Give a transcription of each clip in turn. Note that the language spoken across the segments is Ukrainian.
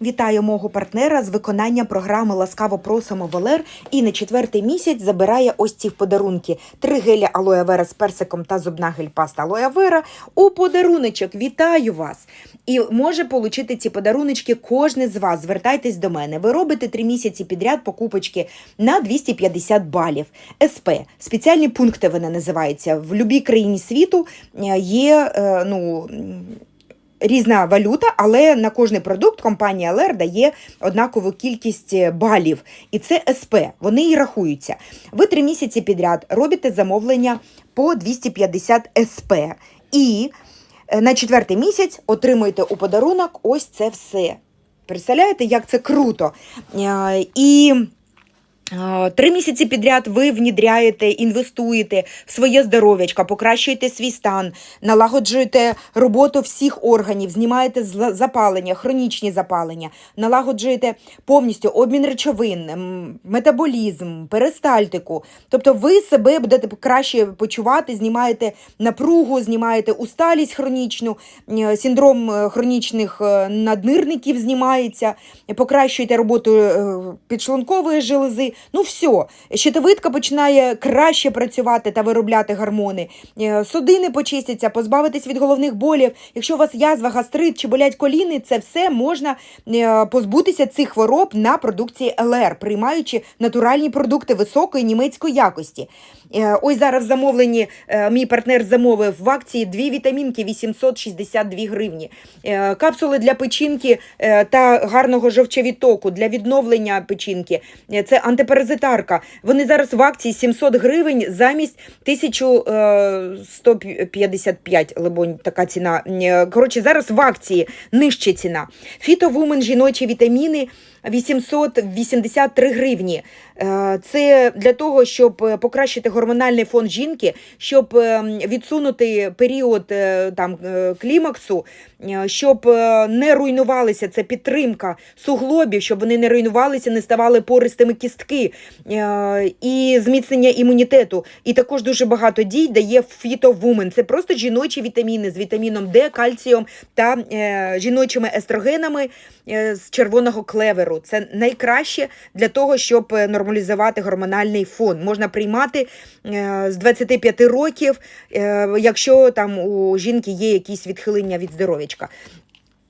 Вітаю мого партнера з виконанням програми Ласкаво просимо Валер і на четвертий місяць забирає ось ці подарунки: три геля алоє вера з персиком та зубна гель-паста алоє вера у подаруночок. Вітаю вас! І може отримати ці подаруночки кожен з вас. Звертайтесь до мене. Ви робите три місяці підряд покупочки на 250 балів. СП спеціальні пункти вони називаються. В будь-якій країні світу е, є е, ну. Різна валюта, але на кожний продукт компанія ЛР дає однакову кількість е, балів. І це СП, вони і рахуються. Ви три місяці підряд робите замовлення по 250 СП. І е, на четвертий місяць отримуєте у подарунок ось це все. Представляєте, як це круто? Е, І Три місяці підряд ви внідряєте, інвестуєте в своє здоров'ячко, покращуєте свій стан, налагоджуєте роботу всіх органів, знімаєте запалення, хронічні запалення, налагоджуєте повністю обмін речовин, метаболізм, перистальтику. Тобто ви себе будете краще почувати, знімаєте напругу, знімаєте усталість хронічну, е, синдром е, хронічних е, наднирників знімається, покращуєте роботу підшлункової желези. Ну все, щитовидка починає краще працювати та виробляти гормони. Е, Судини почистяться, позбавитись від головних болів. Якщо у вас язва, гастрит чи болять коліни, це все можна е, позбутися цих хвороб на продукції ЛР, приймаючи натуральні продукти високої німецької якості. Е, Ось зараз е, мій партнер замовив в акції дві вітамінки 862 гривні, капсули для печінки та гарного жовчовідтоку для відновлення печінки. Е, Це антипаразитарка. Вони зараз в акції 700 гривень замість 1155, либонь, така ціна. Е, Коротше, зараз в акції нижча ціна. Фітовумен жіночі вітаміни 883 гривні. Е, Це для того, щоб е, покращити гормональний фон жінки, щоб е, відсунути період е, там, е, клімаксу, е, щоб е, не руйнувалися, це підтримка суглобів, щоб вони не руйнувалися, не ставали пористими кістки е, і зміцнення імунітету. І також дуже багато дій дає фітовумен. Це просто жіночі вітаміни з вітаміном Д, кальцієм та е, жіночими естрогенами е, з червоного клеверу. Це найкраще для того, щоб нормалізувати гормональний фон. Можна приймати з 25 років, якщо там у жінки є якісь відхилення від здоров'ячка.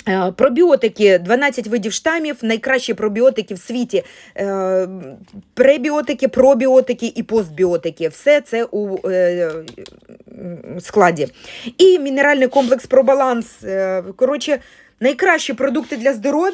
Е, Пробіотики, 12 видів штамів, найкращі пробіотики в світі. Е, Пребіотики, пробіотики і постбіотики. Все це у е, складі. І мінеральний комплекс Пробаланс. Коротше, найкращі продукти для здоров'я.